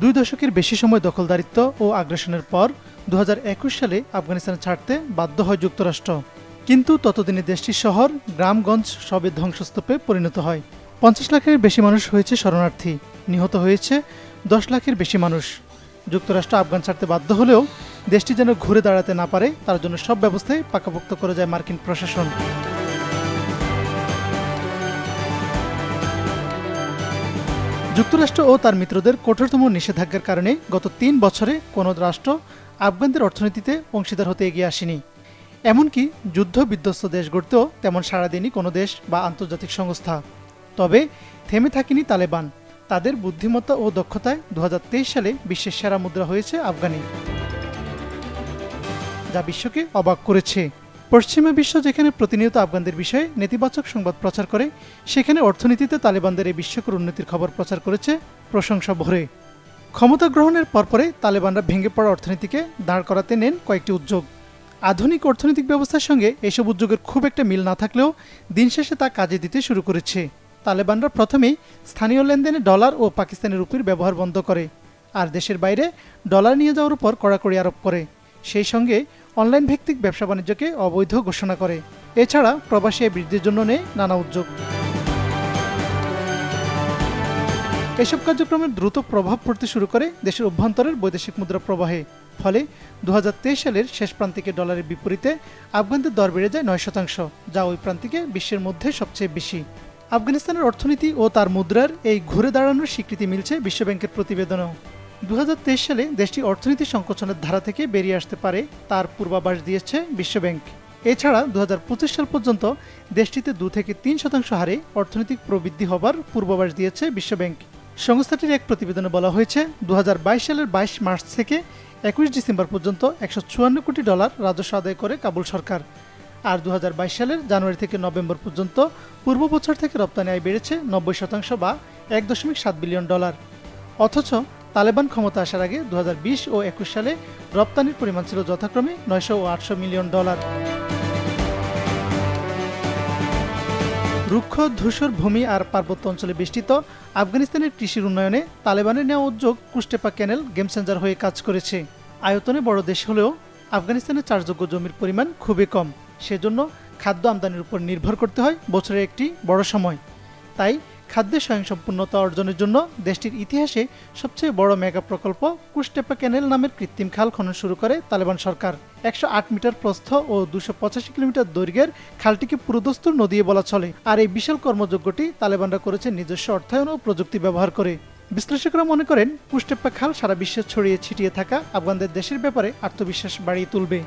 দুই দশকের বেশি সময় দখলদারিত্ব ও আগ্রাসনের পর দু হাজার একুশ সালে আফগানিস্তান ছাড়তে বাধ্য হয় যুক্তরাষ্ট্র। কিন্তু ততদিনে দেশটির শহর গ্রামগঞ্জ সবে ধ্বংসস্তূপে পরিণত হয়। পঞ্চাশ লাখের বেশি মানুষ হয়েছে শরণার্থী। নিহত হয়েছে দশ লাখের বেশি মানুষ। যুক্তরাষ্ট্র আফগান ছাড়তে বাধ্য হলেও দেশটি যেন ঘুরে দাঁড়াতে না পারে, তার জন্য সব ব্যবস্থায় পাকাপোক্ত করে যায় মার্কিন প্রশাসন। যুক্তরাষ্ট্র ও তার মিত্রদের কঠোরতম নিষেধাজ্ঞার কারণে গত তিন বছরে কোনো রাষ্ট্র আফগানদের অর্থনীতিতে অংশীদার হতে এগিয়ে আসেনি। এমনকি যুদ্ধ বিধ্বস্ত দেশ গড়তেও তেমন সাড়া দেয়নি কোনো দেশ বা আন্তর্জাতিক সংস্থা। তবে থেমে থাকেনি তালেবান। তাদের বুদ্ধিমত্তা ও দক্ষতায় দু হাজার তেইশ সালে বিশ্বের সেরা মুদ্রা হয়েছে আফগানি, যা বিশ্বকে অবাক করেছে। পশ্চিমা বিশ্ব যেখানে প্রতিনিয়ত আফগানদের বিষয়ে নেতিবাচক সংবাদ প্রচার করে, সেখানে অর্থনীতিতে তালেবানদের এই বিশ্বকর উন্নতির খবর প্রচার করেছে প্রশংসা ভরে। ক্ষমতা গ্রহণের পরপরে তালেবানরা ভেঙে পড়া অর্থনীতিকে দাঁড় করাতে নেন কয়েকটি উদ্যোগ। আধুনিক অর্থনৈতিক ব্যবস্থার সঙ্গে এসব উদ্যোগের খুব একটা মিল না থাকলেও দিন শেষে তা কাজে দিতে শুরু করেছে। তালেবানরা প্রথমেই স্থানীয় লেনদেনে ডলার ও পাকিস্তানি রুপির ব্যবহার বন্ধ করে, আর দেশের বাইরে ডলার নিয়ে যাওয়ার উপর কড়াকড়ি আরোপ করে। সেই সঙ্গে অনলাইন ভিত্তিক ব্যবসা বাণিজ্যকে অবৈধ ঘোষণা করে। এছাড়া প্রবাসী বৃদ্ধির জন্য নেয় নানা উদ্যোগ। এসব কার্যক্রমের দ্রুত প্রভাব পড়তে শুরু করে দেশের অভ্যন্তরের বৈদেশিক মুদ্রা প্রবাহে। ফলে দু হাজার তেইশ সালের শেষ প্রান্তিকে ডলারের বিপরীতে আফগানদের দর বেড়ে যায় নয় শতাংশ, যা ওই প্রান্তিকে বিশ্বের মধ্যে সবচেয়ে বেশি। আফগানিস্তানের অর্থনীতি ও তার মুদ্রার এই ঘুরে দাঁড়ানোর স্বীকৃতি মিলছে বিশ্বব্যাংকের প্রতিবেদনেও। দু হাজার তেইশ সালে দেশটি অর্থনীতি সংকোচনের ধারা থেকে বেরিয়ে আসতে পারে তার পূর্বাভাস দিয়েছে বিশ্বব্যাংক। এছাড়া দু হাজার পঁচিশ সাল পর্যন্ত দেশটিতে দু থেকে তিন শতাংশ হারে অর্থনৈতিক প্রবৃদ্ধি হবার পূর্বাভাস দিয়েছে বিশ্বব্যাংক। সংস্থাটির এক প্রতিবেদনে বলা হয়েছে দু হাজার বাইশ সালের বাইশ মার্চ থেকে একুশ ডিসেম্বর পর্যন্ত একশো চুয়ান্ন কোটি ডলার রাজস্ব আদায় করে কাবুল সরকার। আর দু হাজার বাইশ সালের জানুয়ারি থেকে নভেম্বর পর্যন্ত পূর্ব বছর থেকে রপ্তানি আয় বেড়েছে নব্বই শতাংশ বা এক দশমিক সাত বিলিয়ন ডলার। অথচ তালেবান ক্ষমতা আসার আগে দু হাজার বিশ ও একুশ সালে রপ্তানির পরিমাণ ছিল যথাক্রমে নয়শো ও আটশো মিলিয়ন ডলার। রুক্ষ, ধূসর ভূমি আর পার্বত্য অঞ্চলে বেষ্টিত আফগানিস্তানের কৃষির উন্নয়নে তালেবানের নেওয়া উদ্যোগ কুষ্টেপা ক্যানেল গেম চেঞ্জার হয়ে কাজ করেছে। আয়তনে বড় দেশ হলেও আফগানিস্তানের চাষযোগ্য জমির পরিমাণ খুবই কম। সেজন্য খাদ্য আমদানির উপর নির্ভর করতে হয় বছরের একটি বড় সময়। তাই খাদ্যের স্বয়ংসম্পূর্ণতা অর্জনের জন্য দেশটির ইতিহাসে সবচেয়ে বড় মেগা প্রকল্প কুস্টেপা ক্যানেল নামের কৃত্রিম খাল খনন শুরু করে তালেবান সরকার। একশো আট মিটার প্রস্থ ও দুশো পঁচাশি কিলোমিটার দৈর্ঘ্যের খালটিকে পুরোদস্তুর নদী বলা চলে আর এই বিশাল কর্মযজ্ঞটি তালেবানরা করেছে নিজস্ব অর্থায়ন ও প্রযুক্তি ব্যবহার করে। বিশ্লেষকরা মনে করেন কুস্টেপ্পা খাল সারা বিশ্বে ছড়িয়ে ছিটিয়ে থাকা আফগানদের দেশের ব্যাপারে আত্মবিশ্বাস বাড়িয়ে তুলবে।